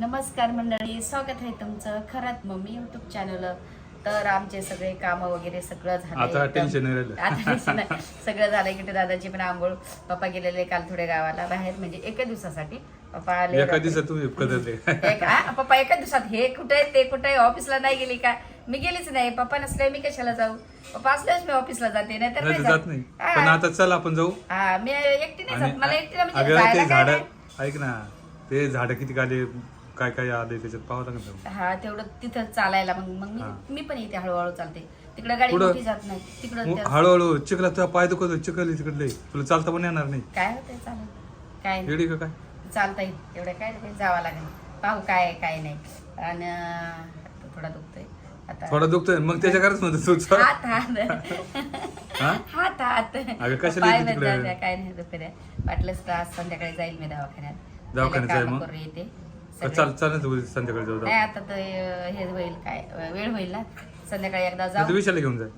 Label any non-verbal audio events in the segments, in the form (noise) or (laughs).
नमस्कार मंडळी स्वागत आहे तुमचं खरात मम्मी युट्यूब चॅनल तर आमचे सगळे काम वगैरे सगळं झालं. आता टेन्शन. सगळं झालंय की दादाची पण आंघोळ. पप्पा गेलेले काल थोडे गावाला बाहेर म्हणजे एका दिवसासाठी. पप्पा आले एका. दिवसात पप्पा एका दिवसात. हे कुठे ते कुठे ऑफिसला नाही गेली का? मी गेलीच नाही. पप्पा नसले मी कशाला जाऊ? पप्पा असल्याच मी ऑफिसला जाते नाही तर नाही जात नाही. पण आता चल आपण जाऊ. हा मी एकटी नाही जात. मला एकटीला म्हणजे. ऐक ना ते झाड किती आले काय काय आले त्याच्यात? पाहावं लागेल जाऊ. हा तेवढं तिथं चालायला मग मग मी हा. मी पण इथे हळूहळू चालते. तिकडे गाडी पुढं? मोठी जात नाही. तिकडं मग त्या- हळूहळू चिखला तुझा पाय दुखत चिखल तिकडले तुला चालता पण येणार नाही. काय होतंय चालेल काय नाही. येडी का काय? चालता येईल. एवढं काय नाही जावं लागेल. पाहू काय आहे, काय नाही. आणि अं, थोडा दुखतोय. आता थोडा दुखतोय? मग त्याच्या करत म्हणतो तू चल. हात हात. हा? हात हात. अगं, कशाला पाय येते तिकडे? काय नाही दुखू द्या वाटलंच तर आज संध्याकाळी जाईल मी दवाखान्यात. दवाखान्यात जाईल कामं मग? करून येते. चल सगळे. चाल चाल ना तू संध्याकाळी जाऊ नाही आता तर अं, हे होईल काय वेळ होईल ना? संध्याकाळी एकदा जाऊ. विशाला घेऊन जाय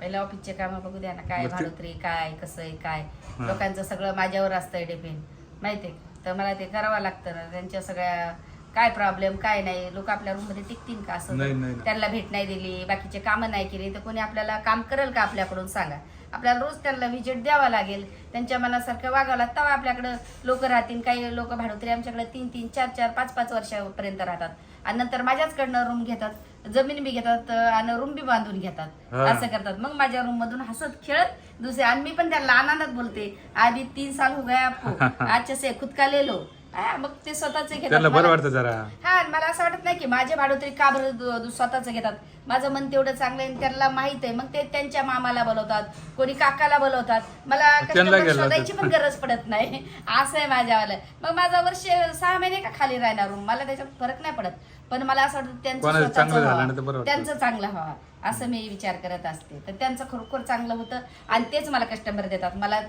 पहिल्या ऑफिसचे काम बघू द्या ना काय मग ते- भाडोत्री काय कसं आहे काय? हा. लोकांचं सगळं माझ्यावर असतंय डिपेंड माहितीये तर मला ते करावं लागतं ना. त्यांच्या सगळ्या काय प्रॉब्लेम काय नाही? लोक आपल्या रूममध्ये टिकतील का असं? नाही, नाही, नाही. त्यांना भेट नाही दिली बाकीचे कामं नाही केली तर कोणी आपल्याला काम करेल का आपल्याकडून? सांगा. आपल्याला रोज त्यांना व्हिजिट द्यावा लागेल. त्यांच्या मनासारखं वागावं लागतं. तेव्हा आपल्याकडं लोक राहतील. काही लोक भाडोत्री आमच्याकडे तीन तीन चार चार पाच पाच वर्षापर्यंत राहतात. आणि नंतर माझ्याचकडनं रूम घेतात. जमीन बी घेतात आणि रूम बी बांधून घेतात. असं करतात. मग माझ्या रूम मधून हसत खेळत दुसरे आणि मी पण त्यांना आनंदात बोलते. आधी तीन साल हो गया आपको (laughs) आजच्या से खुद का ले लो. हा, मग ते स्वतःचे घेतात त्यांना बरं मला- वाटतं जरा. हा आणि मला असं वाटत नाही की माझे भाडोत्री का बरं दु- दु- स्वतःच घेतात? माझं मन तेवढं चांगलं आहे आणि त्यांना माहीत आहे. मग ते त्यांच्या मामाला बोलवतात कोणी काकाला बोलवतात. मला त्यांना customer घ्यायला शोधायची पण. गरज पडत नाही. असं आहे माझ्यावालं. मग माझा वर्ष सहा महिने का खाली राहणार room? मला त्याच्यात फरक नाही पडत. पण मला असं वाटतं त्यांचं कोणाचं स्वतःचं चांगलं झालं व्हावं. ना तर बरं वाटतं. त्यांचं चांगलं व्हावं. असं मी विचार करत असते. तर त्यांचं खरोखर चांगलं होतं. आणि तेच मला कस्टमर देतात. मला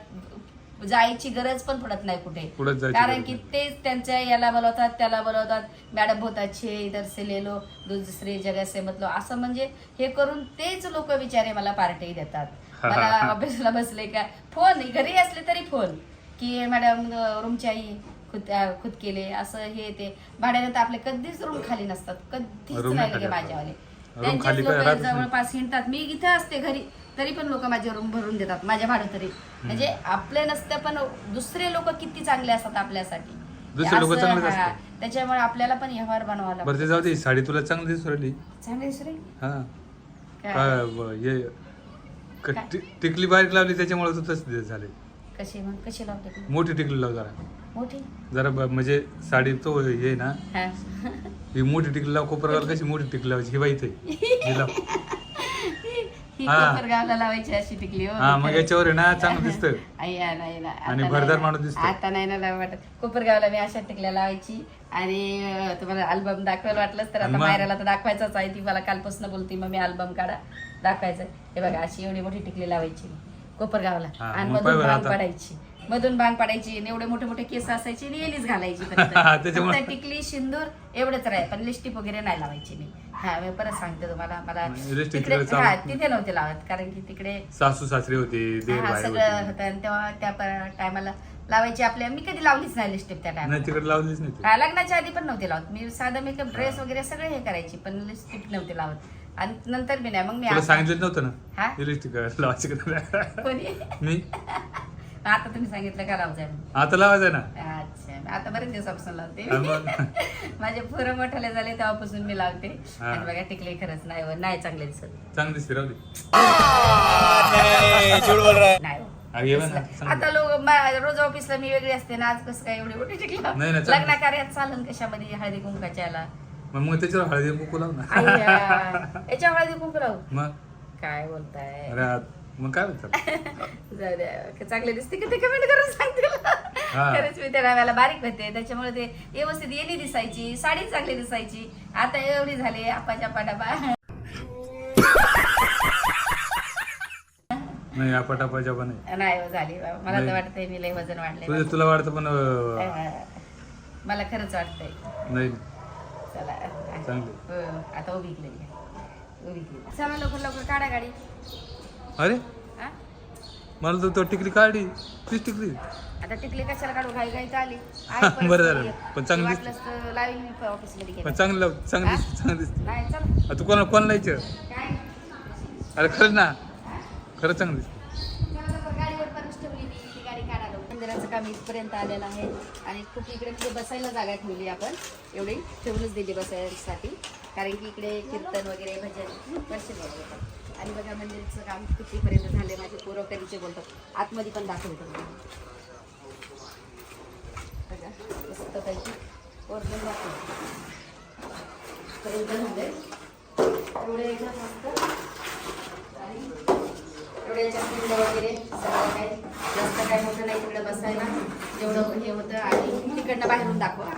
जायची गरज पण पडत नाही कुठे. कुठंच जायची कारण गरज की नाही. तेच त्यांच्या याला बोलवतात त्याला बोलवतात मॅडम बहुत अच्छे इधर से ले लो दुसरी जगह से मतलब असं म्हणजे हे करून तेच लोक बिचारे मला पार्टी देतात. मला ऑफिसला बसले का फोन घरी असले तरी फोन. की मॅडम रूमची आई खुद अं, खुद केले असं हे ते. भाड्याने तर आपले कधीच रूम खाली नसतात कधीच Room नाही नाही लगे खाली माझ्यावाले. त्यांचेच खाली काय. जवळपास हिंडतात मी इथं असते घरी तरी पण लोक माझे रूम भरून देतात माझ्या भाडं तरी म्हणजे आपले नसते पण दुसरे लोक किती चांगले असतात आपल्यासाठी दुसरे लोकं असं, चांगलेच हा. असतात. त्याच्यामुळे आपल्याला पण व्यवहार बनवावा लागतो बरं ते जाऊ दे साडी तुला चांगली दिसू राहिली चांगले दुसरे हा काय? काय ब- हे क- काय? टि- टिकली बारीक लावली त्याच्यामुळे तू तसं झाले कशी मग कशी लावते? मोठी टिकली लाव जरा मोठी जरा ब- म्हणजे साडी तो हे ना हा. (laughs) ही मोठी टिकली लाव कोपरगावला कशी मोठी टिकली लावायची ही बाई इथे ही लाव ही हा. कोपरगावला लावायची अशी टिकली हो हा मग याच्यावर आहे ना चांगलं दिसतं आई, या, नाही ना. आता आणि नाही भरदार ना. माणूस दिसतो. आता नाही ना लावा वाटत कोपरगावला मी अशा टिकल्या लावायची आणि अं, तुम्हाला अल्बम दाखवायला वाटलंच तर आता मग? मायराला तर दाखवायचाच आहे ती मला कालपासून बोलती मग मी अल्बम काढा दाखवायचं हे बघा अशी एवढी मोठी टिकली लावायची कोपरगावला हा, आणि मग मधून पाय बरं भांग आता. पडायची मधून भांग पडायची आणि एवढे मोठे मोठे केस असायचे आणि येलीच घालायची. (laughs) त्याच्यामुळे- टिकली सिंदूर एवढंच राहील. पण लिस्टिप वगैरे नाही लावायची मी. हा मी परत सांगते तुम्हाला. मला तिकडे हा तिथे नव्हते लावत कारण की तिकडे सासू सासरे होते हा सगळं होते. आणि तेव्हा त्या टायमाला लावायची आपल्या मी कधी लावलीच नाही लिस्टिप त्या टायमाला तिकडे लावलीच नाही तू. हा, लग्नाच्या आधी पण नव्हते लावत. मी साधं मेकअप ड्रेस वगैरे सगळे हे करायची पण लिस्टिप नव्हते लावत. आणि नंतर मी नाही मग मी सांगितलं नव्हतं हा? ना लिपस्टिक लावायची मी? (laughs) आता तुम्ही सांगितलं का लावजाय. आता लावायचं ना अच्छा मी आता बरेच दिवसापासून लावते हा. (laughs) माझे पोरं मोठाले झाले तेव्हापासून मी लावते. आणि बघा टिकले खरंच नाही हो, नाही चांगले दिसत चांगली दिसते राहू दे नाही हो. ना, चांगलं. आता लोक मा- रोज ऑफिसला मी वेगळी असते ना आज कसं काय एवढी मोठी टिकलं नाही, नाही, चांगलं. लग्न कार्यात चालन कशामध्ये हळदी कुंकाच्या याला मग मग त्याच्यावर हळदी कुंकू लाव ना आय्या. याच्या हळदी कुंकू लावू मग काय बोलताय अरे मग काय (laughs) जाऊ द्या. चांगले दिसते की ते कमेंट करून सांगते हा. खरंच मी त्या डाव्याला बारीक होते त्याच्यामुळे ते व्यवस्थित येणी दिसायची साडी चांगली दिसायची. आता एवढी झाली आपाच्या पाटापा नाही आपटापाच्या पण नाही नाही हो, झाली बाबा. मला तर. वाटतंय मी लय वजन वाढलंय तुझे तुला वाटतं पण मला खरंच वाटतंय. नाही. चला. चांगली. हो, आता उभी केली उभी केली. चला लवकर लवकर काढा गाडी. अरे? हा? मला तर तो टिकली काढली. तीच टिकली. आता टिकली कशाला काढू? घाई घाई आली. (laughs) आहे बरं झालं. पण चांगली वाटलंच तर लावीन मी ऑफिसमध्ये पण गेलं. चांगलं लाव- चांगली दिसते चांगली दिसते नाही चल. आता तू कोणाला कोणाला काय? अरे खरंच ना. खरंच चांगली दिसते मंदिराचं काम इथपर्यंत आलेलं आहे. आणि खूप इकडे बसायला जागा ठेवली आपण. एवढी ठेवूनच दिली बसायसाठी. कारण की इकडे कीर्तन वगैरे भजन वर्ष होतं आणि बघा मंदिरचं काम कितीपर्यंत झाले माझे पोरं कधीचे बोलतात. आतमध्ये पण दाखवतो बघा मस्तपैकी वरून दाखवतो. पर्यंत झाले एवढे एकदम मस्त. आणि एवढ्या याच्यात पिंड वगैरे सगळं काही जास्त काय मोठं नाही तिकडं बसायला. जेवढं हे होतं आणि तिकडनं बाहेरून दाखवा.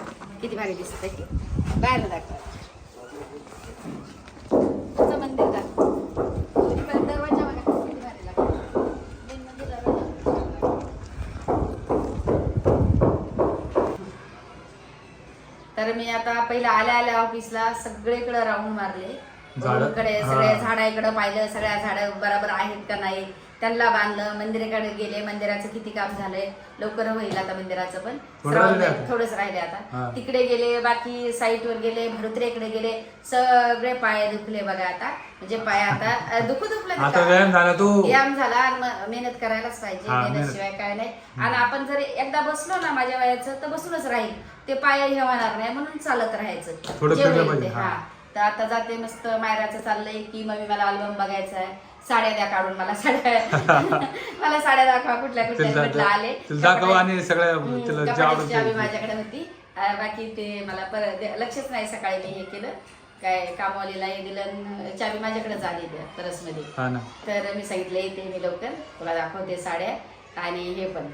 किती भारी दिसत आहे बाहेर दाखवा तुझं मंदिर दाखव तिकडे दरवाजा बघा किती भारी लागतो मेन म्हणजे दरवाजा तर मी आता पहिला आल्या आल्या ऑफिसला सगळीकडे राऊंड मारले झाडं? कडे हा. सगळ्या झाडाकडे पाहिलं सगळ्या झाडं बरोबर आहेत का नाही त्यांना बांधलं मंदिराकडे गेले मंदिराचं किती काम झालंय लवकर होईल आता मंदिराचं पण. थोडं राहिलंय श्रावण- आता. थोडंच राहिले हा. आता तिकडे गेले बाकी साईट वर गेले भडुत्रेकडे गेले सगळे पाय दुखले बघा आता. म्हणजे पाय आता अं, दुखू दुखले आता व्यायाम झाला तू. व्यायाम झाला आणि मेहनत करायलाच पाहिजे. हा, मेहनत मेहनत. शिवाय काय नाही. आणि आपण जर एकदा बसलो ना माझ्या वयाचं तर बसूनच राहील. ते पाय हे होणार नाही म्हणून चालत राहायचं. थोडं जे फिरलं होईल पाहिजे, ते, हा. हा. तर आता जाते मस्त मायराचं चाललंय की मम्मी मला अल्बम बघायचा आहे. साड्या द्या काढून मला साड्या. मला साड्या दाखवा कुठल्या कुठल्या म्हटलं आले. दाखव आणि सगळ्या तिला चावी माझ्याकडे होती. बाकी ते मला परत लक्षच नाही सकाळी मी हे केलं. काय कामवालीला हे दिलं चावी माझ्याकडेच आली परसमध्ये. तर मी सांगितलं येते मी लवकर तुला दाखवते साड्या आणि हे पण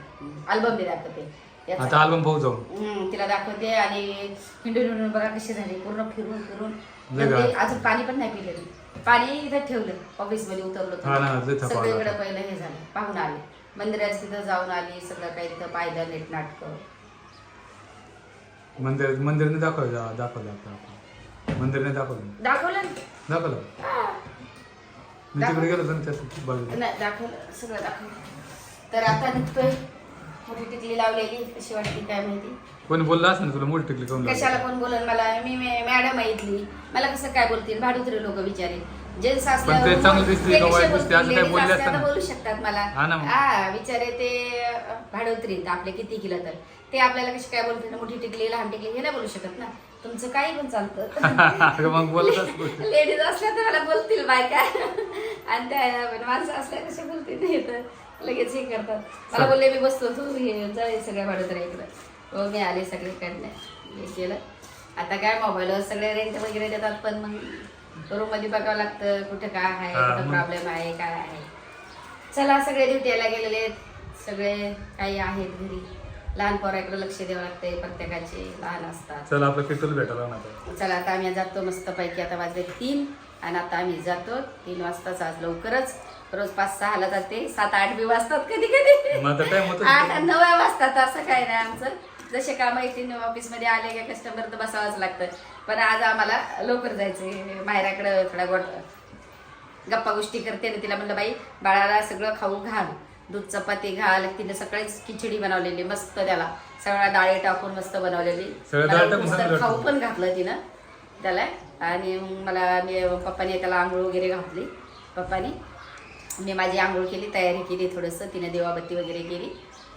अल्बम बी दाखवते. आता अल्बम पाहू जाऊ. तिला दाखवते आणि हिंडून हिंडून बघा कशी झाली. पूर्ण फिरून फिरून. अजून पाणी पण नाही पिलं मी पाणी इथं ठेवलं ऑफिसमध्ये उतरलो हा ना, सगळीकडे. पहिलं हे झालं पाहून आले. मंदिरात तिथं जाऊन आली सगळं काही तिथं पाहिलं नीट नाटकं. मंदिर मंदिरने दाखवलं दाखवलं आपलं मंदिरने दाखवलं. दाखवलं ना? दाखवलं. हा. मी तिकडे गेलो होतो ना त्या बाजूला. नाही दाखवलं सगळं दाखवलं. तर आता निघतोय. मोठी टिकली लावलेली. कशी वाटते काय माहिती? कोणी बोलला असं तुला मोठी टिकली लावली? कशाला कोण बोलल? मला मी मॅडम आहे इथली. मला कसं काय बोलतील? भाडुत्री लोक बिचारे. जेंट्स पण ते चांगलं दिसते का वाईट दिसते असं काय बोलले असतं ना. बोलू शकतात मला. हा ना मग. हा बिचारे ते भाडोत्री आपले किती केलं तर. ते आपल्याला कशी काय बोलतील? मोठी टिकली लहान टिकली हे नाही बोलू शकत ना. तुमचं काही पण चालतं. (laughs) अगं मग बोलत असतो. (laughs) लेडीज असल्या तर मला बोलतील बायका. (laughs) आणि त्या माणसं असल्या कशा बोलतील? नाही तर. लगेच हे करतात. मला बोलले मी बसतो. तू हे जाय सगळ्या भाडोत्र्या इकडं. हो मी आले सगळे कडनं हे केलं. आता काय मोबाईलवर सगळे रेंट वगैरे देतात पण मग रूममध्ये बघावं लागतं कुठं काय आहे कुठं. प्रॉब्लेम आहे काय आहे. चला सगळे ड्युटीला गेलेले सगळे काही आहेत घरी. लहान पोराकडे लक्ष द्यावं लागतंय प्रत्येकाचे लहान असतात. चल आपलं भेटायला चला आता आम्ही जातो मस्त पैकी आता वाजले तीन. आणि आता आम्ही जातो. तीन वाजताच आज लवकरच. रोज पाच सहाला जाते. सात आठ बी वाजतात कधी कधी. आठ नव्या वाजतात. असं काय नाही आमचं. जसे काम येतील ऑफिसमध्ये आले का कस्टमर तर बसावंच लागतं. पण आज आम्हाला लवकर जायचंय. माहेराकडे थोडा गोट गप्पा गोष्टी करते ना तिला म्हणलं बाई बाळाला सगळं खाऊ घाल. दूध चपाती घाल. तिने सकाळीच खिचडी बनवलेली मस्त त्याला. सगळ्या डाळी टाकून मस्त बनवलेली. खाऊ. पण घातलं तिनं. त्याला. आणि मला मी पप्पाने त्याला आंघोळ वगैरे घातली. पप्पानी मी माझी आंघोळ केली तयारी केली थोडंसं. तिने देवाबत्ती वगैरे केली.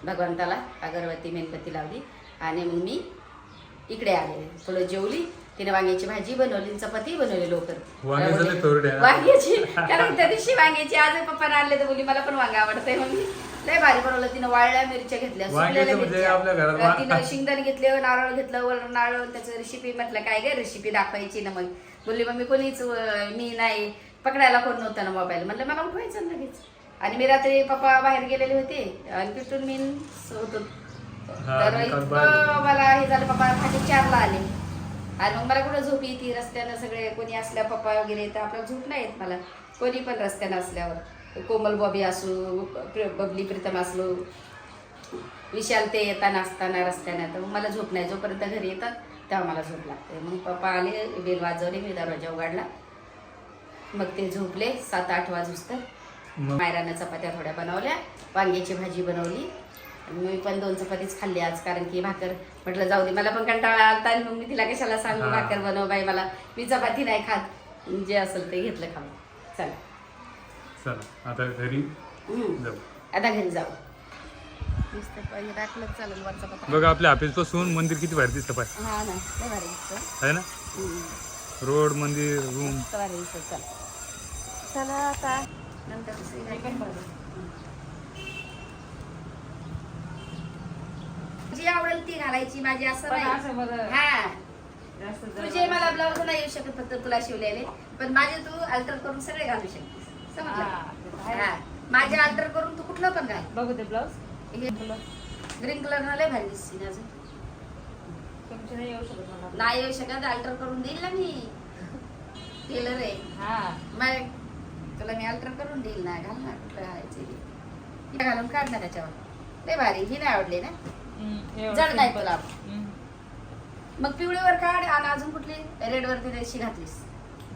भगवंताला अगरबत्ती मेणबत्ती लावली. आणि मग मी इकडे आले. थोडं जेवली. तिने वांग्याची भाजी बनवली चपाती बनवली लवकर. वांग्याचं. कारण त्या दिवशी वांग्याची. आज पप्पाने आणले तर बोली मला पण वांगा आवडतंय म्हणून. लय भारी बनवलं. तिनं वाळल्या मिरच्या घेतल्या वांग्याचं म्हणजे आपल्या घरात मिरच्या वा- तिनं शेंगदाणे घेतले नारळ घेतलं वर नारळ त्याचं रेसिपी म्हटलं काय ग रेसिपी दाखवायची ना मग? बोलली मग मी कोणीच अं, मी नाही. पकडायला कोण नव्हतं ना मोबाईल म्हटलं मला उठवायचं ना लगेच. आणि मी रात्री पप्पा बाहेर गेलेले होते. आणि तिथून मी होतो. हा, तर मी काल इतकं बाहेर- मला हे झालं पप्पा खाली चारला आले. आणि मग मला कुठं झोप येते? रस्त्यानं सगळे कोणी असल्या पप्पा वगैरे तर आपल्याला झोप नाही येत मला. कोणी पण रस्त्यानं असल्यावर. कोमल बॉबी असो बबली प्रीतम असलो विशाल ते येताना असताना रस्त्यानं तर मला झोप नाही. जोपर्यंत घरी येतात तेव्हा मला झोप लागते. मग पप्पा आले बेल वाजवले मी दरवाजा उघडला. मग ते झोपले सात आठ वाजूस तर मायरानं चपात्या थोड्या बनवल्या वांग्याची भाजी बनवली. मी पण दोन चपातीच खाल्ली आज कारण की भाकर. म्हटलं जाऊ दे मला पण कंटाळा आलता आणि मग मी तिला कशाला सांगू. भाकर बनव बाई मला. मी चपाती नाही खात. जे असेल ते घेतलं खाऊन. चला. चला आता घरी. जाऊ. आता घरी जाऊ. टाकलं चालेल वरचा बघा आपल्या ऑफिसपासून मंदिर किती भारी दिसतं पाय. हा ना लय भारी दिसतं. आहे ना. रोड मंदिर रूम मस्त भारी दिसतं चला. चला आता नंतर. जी आवडेल ती घालायची माझी असं पण नाही. असं बरं हा. जास्त तुझे मला ब्लाऊज नाही येऊ शकत फक्त तुला शिवलेले. पण माझे तू अल्टर करून सगळे घालू शकतेस हा, समजलं. हा. माझे अल्टर करून तू कुठलं पण घाल. बघू ते ब्लाऊज. हे ग्रीन कलर लय भारी दिसते अजून. तुमचे नाही येऊ शकत मला. नाही येऊ शकत अल्टर करून देईल ना मी. टेलर आहे. हा. मग तुला मी अल्टर करून देईल ना घाल ना कुठलं घालायचं घालून काढ ना त्याच्यावर. लय भारी ही नाही आवडली ना. जड नाही. तुला. मग पिवळीवर काढ आणि अजून कुठली? रेड वरती त्याची घातलीस.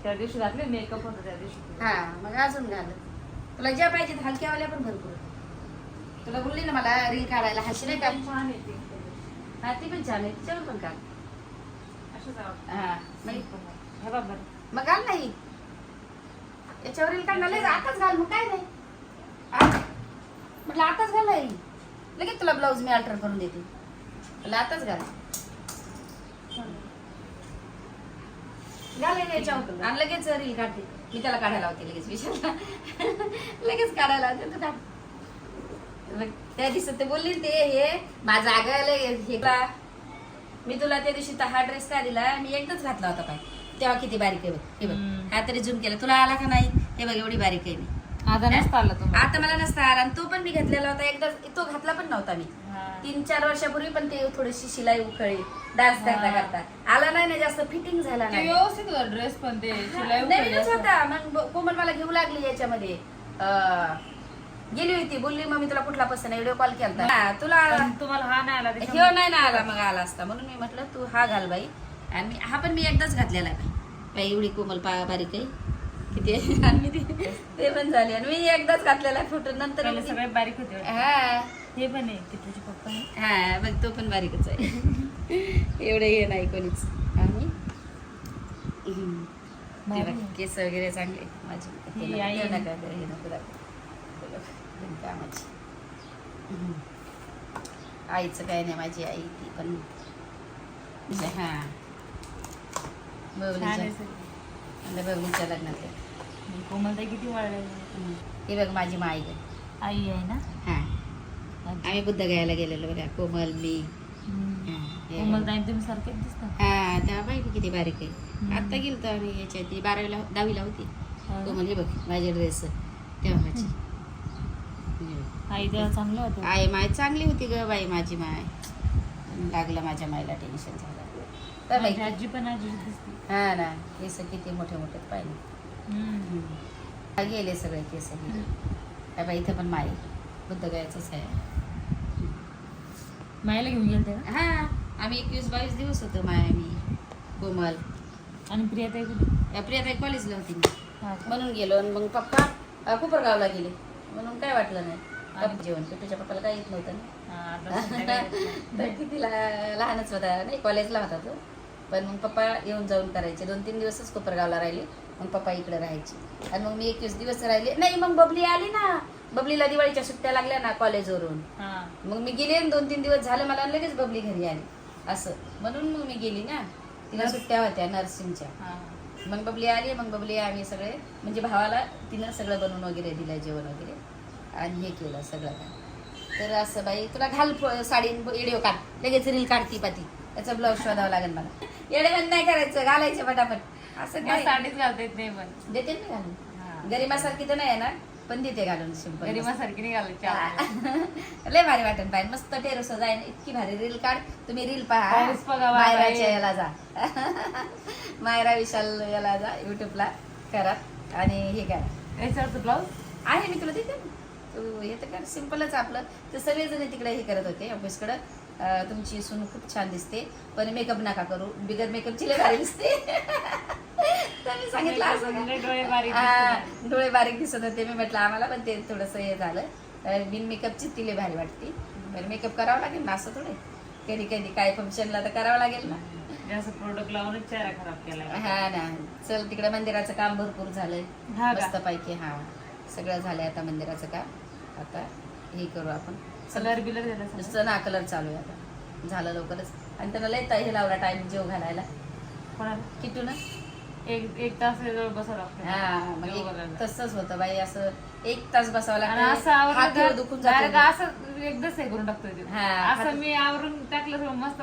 त्या दिवशी घातले मेकअप होता त्या दिवशी. हा मग अजून घाल. तुला ज्या पाहिजेत हलक्यावाल्या पण भरपूर तुला बोलली ना मला रील काढायला हशी नाही का? छान आहे ती. हा ती पण छान आहे. तिच्यावर पण काढ. आवडतं. हा आहे. हे बघ बरं. मग घाल नाही याच्यावर रील काढणार लगेच आताच घाल मग काय नाही? म्हटलं आताच घाल नाही लगेच तुला ब्लाऊज मी अल्टर करून देते. म्हटलं आताच घाल. घाल हे याच्यावर आणि लगेच रील काढते. मी त्याला काढायला होते लगेच विशालला. (laughs) लगेच काढायला होते तू काढ त्या दिवशी ते बोलली ते हे माझं लय हे मी तुला त्या दिवशी तर हा ड्रेस का दिला? मी एकदाच घातला होता पाय तेव्हा किती बारीक आहे बघ. हे बघ. हा तरी झूम केला. तुला आला का नाही? हे बघ एवढी बारीक आहे मी. आता नसतं आलं आता मला नसता आला. आणि तो पण मी घेतलेला होता. एकदा तो घातला पण नव्हता मी. तीन चार वर्षापूर्वी पण ते थोडीशी शिलाई उखळी डान्स करता. करता आला नाही ना जास्त फिटिंग झाला ते नाही. व्यवस्थित होता ड्रेस पण ते शिलाई नवीनच असं. होता. मग कोमल मला घेऊ लागली याच्यामध्ये. अं, गेली होती बोलली मग मी तुला कुठला पसंत आहे? व्हिडिओ कॉल केला तुला पण तुम्हाला हा नाही आला ह्यो त्याच्यामुळे- नाही ना आला मग आला असता. म्हणून मी म्हटलं तू हा घाल बाई. आणि मी हा पण मी एकदाच घातलेला आहे. बाई एवढी कोमल पा बारीक आहे. किती आहे? (laughs) आणि मी ते ते पण झाले. आणि मी एकदाच घातलेला फोटो नंतर पहिले मी- सगळे बारीक होते हा. हे पण आहे की तुझे पप्पा हा बघ तो पण बारीकच आहे. (laughs) एवढे हे नाही कोणीच. भारी. केस वगैरे चांगले माझे. आई. नका- हे नको. हम्म. आईचं काय नाही माझी आई ती पण. म्हणजे हा. बबलीच्या. लग्नात आहे. कोमलताई किती हम्म. ही बघ माझी माई आई आहे ना? हा. आम्ही बुद्ध गायला गेलेलो बघा कोमल मी. हा, हे. कोमलताई तुम्ही दिसतात हा त्या किती बारीक आहे. आता गेलतो आम्ही याच्या ती बारावीला दहावीला होती. हो. ना? म्हणजे बघ माझे ड्रेस तेव्हाची आई तेव्हा चांगलं होतं? आई माय चांगली होती ग बाई माझी माय. लागलं माझ्या मायला टेन्शन झालं. तर बाई आजी पण आजी दिसते. हा ना केस किती मोठे मोठे पाहिजे. हा, गेले सगळे केस. गेले काय बाई इथं पण माई बुद्ध गायचंच आहे. मायला घेऊन गेलते हा आम्ही एकवीस बावीस दिवस होतो माय मी कोमल. आणि प्रियाताई कुठे? प्रियाताई कॉलेजला होती? म्हणून गेलो आणि मग पप्पा कोपरगावला गेले. म्हणून काय वाटलं नाही. जेवण पिठूच्या पप्पाला काही येत नव्हतं ना. (laughs) तर लहानच होता. नाही कॉलेजला होता तो. पण मग पप्पा येऊन जाऊन करायचे. दोन तीन दिवसच कोपरगावला राहिले. मग पप्पा इकडे राहायचे. आणि मग मी एकवीस दिवस राहिले. नाही मग बबली आली ना. बबलीला दिवाळीच्या सुट्ट्या लागल्या ना कॉलेजवरून. हा. मग मी गेले आणि दोन तीन दिवस झाले मला लगेच बबली घरी आली. असं. म्हणून मग मी गेली ना. तिला सुट्ट्या होत्या नर्सिंगच्या. हा. मग बबली आली मग बबली आम्ही सगळे म्हणजे भावाला तिनं सगळं बनवून वगैरे दिलं जेवण वगैरे. आणि हे केलं सगळं. काय तर असं बाई तुला घाल साडी व्हिडिओ काढ. लगेच रील काढती पाती. त्याचा ब्लाऊज शोधावा लागेल मला. येडेबंद नाही करायचं घालायचे पटापट. असं मला काय साडीच घालता येत नाही पण. देते ना घालून. हा. गरिमासारखी तर नाही आहे ना पण देते घालून सिंपल गरिमासारखी नाही घालायची आपल्याला. (laughs) लय भारी वाटन पाहिजे मस्त टेरेस जाईन इतकी भारी रील काढ. तुम्ही रील पहा. बघा, मायराच्या. याला जा. (laughs) मायरा विशाल याला जा. युट्यूबला करा. आणि हे करा याच्यावरचं ब्लाऊज? आहे मी तुला देते. ना तू हे तर कर सिम्पलच आपलं. ते सगळेजण तिकडे हे करत होते ऑफिसकडं अं, तुमची सून खूप छान दिसते. पण मेकअप नका करू. बिगर मेकअपची लय भारी दिसते. (laughs) मी सांगितलं असं का? डोळे बारीक हा. डोळे बारीक दिसत होते. मी म्हटलं आम्हाला पण ते थोडस हे झालं. बिन मेकअपची तिले भारी वाटते. बरं मेकअप करावं लागेल ना असं थोडे. कधी कधी काय फंक्शनला तर करावं लागेल ना. जास्त प्रोडक्ट लावूनच चेहरा खराब केला हा ना. चल तिकडे मंदिराचं काम भरपूर झालंय. हा का? मस्त पैकी हा. सगळं झालंय आता मंदिराचं काम. आता हे करू आपण. कलर बिलर सगळं? नुसतं ना कलर चालू आहे आता. झालं लवकरच. आणि त्यांना लय हे लावला टाइम जेव घालायला. कोणाला? किटू ना एक एक तास जवळ बसावं लागतं. हा. तसंच होतं बाई असं एक तास बसावं आणि लागतं. दुखून असं एकदाच हे करून टाकतोय ते. हा, असं मी आवरून टाकलं मस्त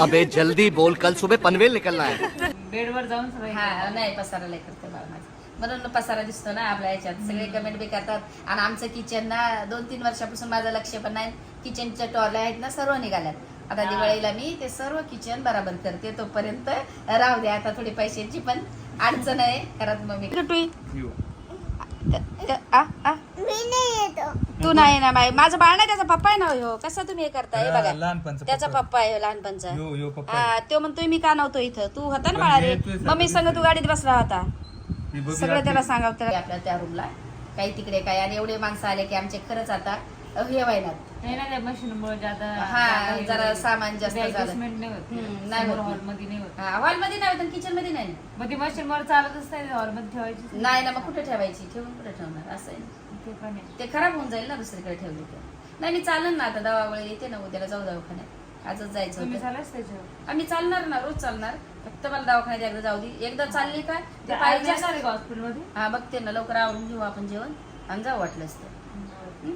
अबे जल्दी बोल. कल सुबह पनवेल निकलना है. बेडवर जाऊन सगळं हा नाही पसारा लय करते बाळा माझं. म्हणून पसारा दिसतो ना आपल्या याच्यात. सगळे कमेंट बी करतात. आणि आमचं किचन ना दोन तीन वर्षापासून माझं लक्ष पण नाही. किचनच्या टॉल्या आहेत ना सर्व निघाल्यात. आता हा. दिवाळीला मी ते सर्व किचन बराबर करते तोपर्यंत. राहू दे आता थोडी पैशांची पण अडचण आहे. घरात मम्मी. तू नाही ना बाई. माझं बाळ नाही त्याचा पप्पा आहे ना हो. कसा तुम्ही हे करताय? हा, बघा. लहानपणचा त्याचा पप्पा. आहे लहानपणचा. यो यो पप्पा हा तो म्हणतोय मी का नव्हतो इथं? तू होता ना बाळा रे हे मम्मी संग तू गाडीत बसला होता. ही सगळं. त्याला सांगावं त्याला. आपल्या त्या रूमला काही तिकडे काय आणि एवढे माणसं आले की आमचे खरंच आता हे नाही ना त्या मशीन मुळे जाता हा, जरा सामान जास्त झालं. ऍडजस्टमेंट नाही होत. हम्म, नाही होत. हॉलमध्ये नाही होत. मध्ये नाही पण किचनमध्ये नाही. मग ती मशीन वर चालतच नाही हॉलमध्ये ठेवायची नाही. ना मग कुठे ठेवायची? ठेवून कुठे ठेवणार? असं आहे. ना. ते पण आहे. ते खराब होऊन जाईल ना दुसरीकडे ठेवली तर. नाही मी चालन ना आता दवावळ येते ना उद्याला जाऊ दवाखान्यात. आजच जायचं तुम्ही होतं. चालायच त्याच्यावर आम्ही चालणार ना रोज चालणार. फक्त मला दवाखान्यात एकदा जाऊ दे. एकदा चालली का ते पाहिजे. हॉस्पिटल हा बघते ना लवकर आवरून घेऊ आपण जेवण आणि जाऊ वाटलंच तर मध्ये?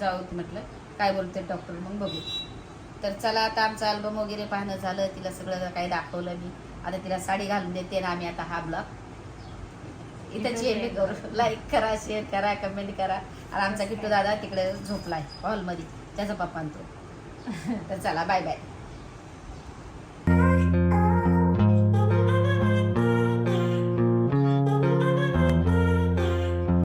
जाऊ म्हटलं. काय बोलते डॉक्टर मग बघू. तर चला आता आमचं अल्बम वगैरे पाहणं झालं. तिला सगळं काही दाखवलं मी. आता तिला साडी घालून देते ना आम्ही आता हा ब्लॉग इथं करू. लाईक करा शेअर करा कमेंट करा. आणि आमचा किट्टू दादा तिकडे झोपलाय हॉलमध्ये त्याचा पप्पा तो. तर चला बाय बाय